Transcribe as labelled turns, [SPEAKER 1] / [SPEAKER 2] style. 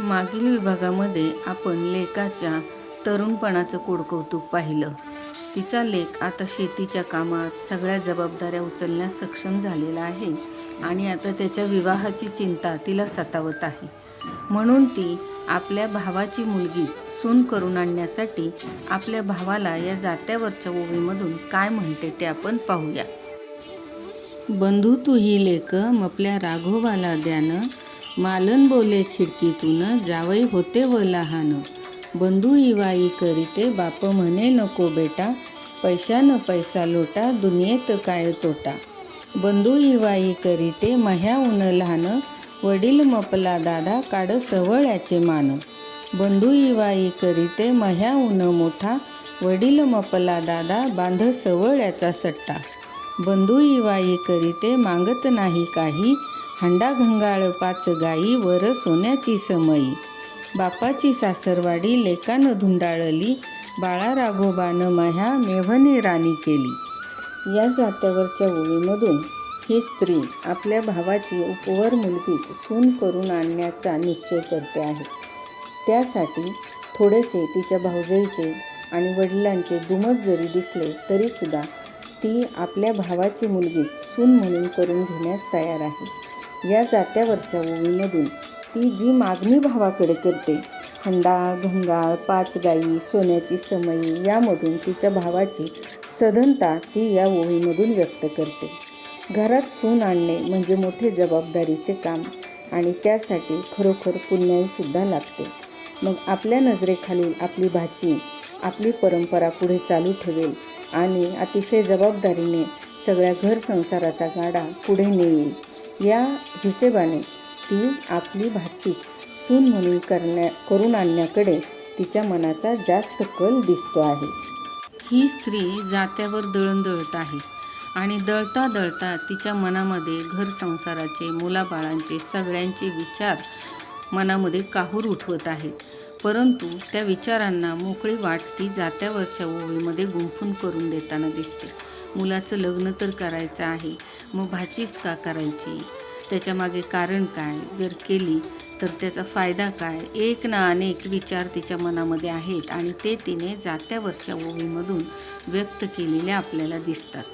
[SPEAKER 1] मागील विभागामध्ये आपण लेकाच्या तरुणपणाचं कोडकौतुक पाहिलं. तिचा लेख आता शेतीच्या कामात सगळ्या जबाबदाऱ्या उचलण्यास सक्षम झालेला आहे आणि आता त्याच्या विवाहाची चिंता तिला सतावत आहे. म्हणून ती आपल्या भावाची मुलगीच सून करून आणण्यासाठी आपल्या भावाला या जात्यावरच्या ओवीमधून काय म्हणते ते आपण पाहूया. बंधू तू ही लेख मपल्या राघोबाला द्यानं मालन बोले खिडकीतून जावई होते व लहान. बंधू इवाई करीते बाप म्हणे नको बेटा पैशानं पैसा लोटा दुनियेत काय तोटा. बंधू इवाई करीते मह्या उन लहान वडील मपला दादा काड सवळ्याचे मान. बंधू इवाई करीते मह्या उन मोठा वडील मपला दादा बांध सवळ्याचा सट्टा. बंधू इवाई करीते मागत नाही काही हांडा घंगाळ पाच गाई वर सोन्याची समई. बापाची सासरवाडी लेकानं धुंडाळली बाळा राघोबानं मह्या मेव्हने राणी केली. या जात्यावरच्या ओळीमधून ही स्त्री आपल्या भावाची उपवर मुलगीच सून करून आणण्याचा निश्चय करते आहे. त्यासाठी थोडेसे तिच्या भावजईचे आणि वडिलांचे दुमत जरी दिसले तरीसुद्धा ती आपल्या भावाची मुलगीच सून म्हणून करून घेण्यास तयार आहे. या जात्यावरच्या ओळीमधून ती जी मागणी भावाकडे करते हंडा घंगाळ पाच गाई सोन्याची समई यामधून तिच्या भावाची सधनता ती या ओळीमधून व्यक्त करते. घरात सून आणणे म्हणजे मोठे जबाबदारीचे काम आणि त्यासाठी खरोखर पुण्याईसुद्धा लागते. मग आपल्या नजरेखालील आपली भाची आपली परंपरा पुढे चालू ठेवेल आणि अतिशय जबाबदारीने सगळ्या घर संसाराचा गाडा पुढे नेईल. या हिशेबाने ती आपली भाचीच सून म्हणून करण्या करून आणण्याकडे तिच्या मनाचा जास्त कल दिसतो आहे. ही स्त्री जात्यावर दळण दळत आहे आणि दळता दळता तिच्या मनामध्ये घर संसाराचे मुलाबाळांचे सगळ्यांचे विचार मनामध्ये काहूर उठवत आहे. परंतु त्या विचारांना मोकळी वाट ती जात्यावरच्या ओवीमध्ये गुंफून करून देताना दिसते. मुलाचं लग्न तर करायचं आहे. मग भाचीच का करायची? त्याच्यामागे कारण काय? जर केली तर त्याचा फायदा काय? एक ना अनेक विचार तिच्या मनामध्ये आहेत आणि ते तिने जात्यावरच्या ओवीमधून व्यक्त केलेले आपल्याला दिसतात.